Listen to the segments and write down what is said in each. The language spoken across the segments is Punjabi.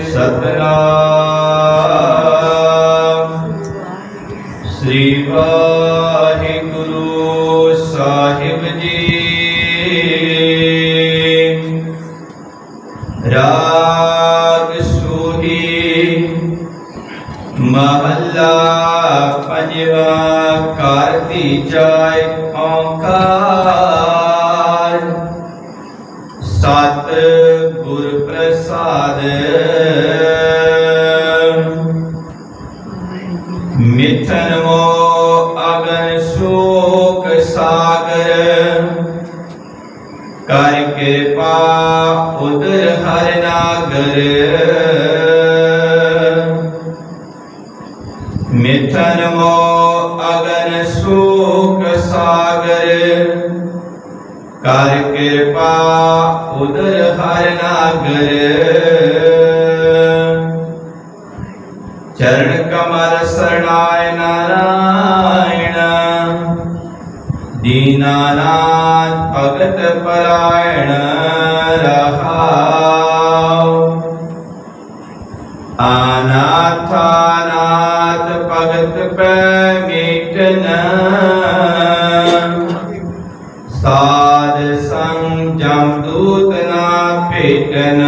ਸਤਨਾਮ। ਸ੍ਰੀ ਵਾਹਿਗੁਰੂ ਸਾਹਿਬ ਜੀ। ਰਾਗ ਸੂਹੀ ਮਹੱਲਾ ਪੰਜਵਾ, ਘਰ ਤੀਜਾਇ ਓੰਕਾਰ। ਸਤ ਗੁਰ ਪ੍ਰਸਾਦ जन्मो अगन शोक सागर। कर कृपा उदर हर नागर। मिथन मो अगन शोक सागर। कर कृपा उदर हर नागर। ਚਰਨ ਕਮਲ ਸਰਣਾਇ ਨਾਰਾਇਣ ਦੀਨਾਨਾਥ ਭਗਤ ਪਰਾਇਣ ਰਹਾਉ ਅਨਾਥਾਨਾਥ ਭਗਤ ਪੈ ਮੀਟਨ ਸਾਧ ਸੰਗ ਜਮ ਦੂਤ ਨਾ ਭੇਟਨ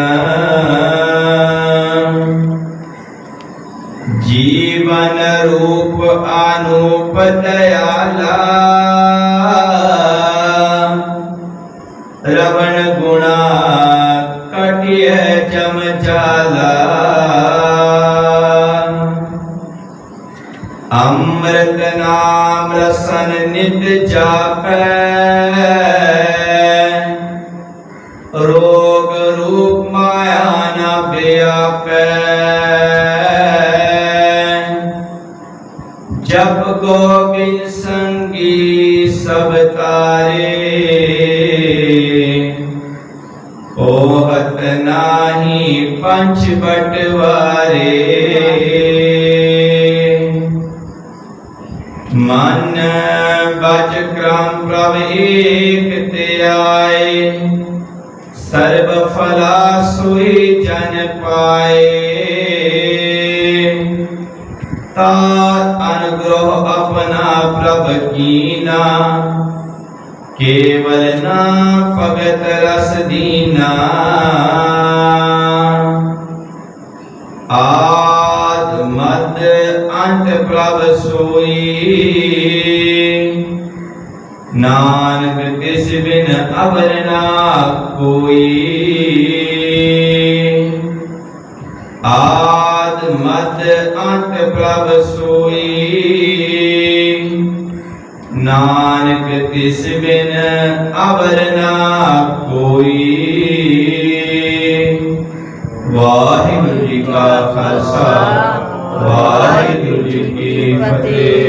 ਜੀਵਨ ਰੂਪ ਅਨੂਪ ਦਇਆਲਾ ਰਵਣ ਗੁਣਾ ਕਟਿਐ ਜਮ ਚਾਲਾ। ਅੰਮ੍ਰਿਤ ਨਾਮ ਰਸਨ ਨਿਤ ਜਾਪੈ। ਰੋਗ ਰੂਪ ਮਾਇਆ ਨ ਜਪ ਗੋਬਿੰਦ ਸੰਗੀ ਸਭ ਤਾਰੇ। ਓਹਤ ਨਾਹੀ ਪੰਚ ਬਟਵਾਰੇ। ਮਨ ਬਚ ਕ੍ਰਮ ਪ੍ਰਭ ਏਕ ਤੇ ਆਏ। ਸਰਬ ਫਲਾ ਸੋਈ ਜਨ ਪਾਏ। ਤਾ ਅਨੁਗ੍ਰਹ ਆਪਣਾ ਪ੍ਰਭ ਕੀਨਾ। ਕੇਵਲ ਨਾ ਭਗਤ ਰਸ ਦੀਨਾ। ਆਦ ਮਦ ਅੰਤ ਪ੍ਰਭ ਸੋਈ। ਨਾਨਕ ਤਿਸ ਬਿਨ ਅਵਰ ਨਾ ਕੋਈ। ਮਦ ਅੰਤ ਪ੍ਰਭ ਸੋਈ। ਨਾਨਕ ਤਿਸ ਬਿਨ ਅਵਰ ਨਾ ਕੋਈ। ਵਾਹਿਗੁਰੂ ਜੀ ਕਾ ਖਾਲਸਾ, ਵਾਹਿਗੁਰੂ ਜੀ ਕੀ ਫਤਿਹ।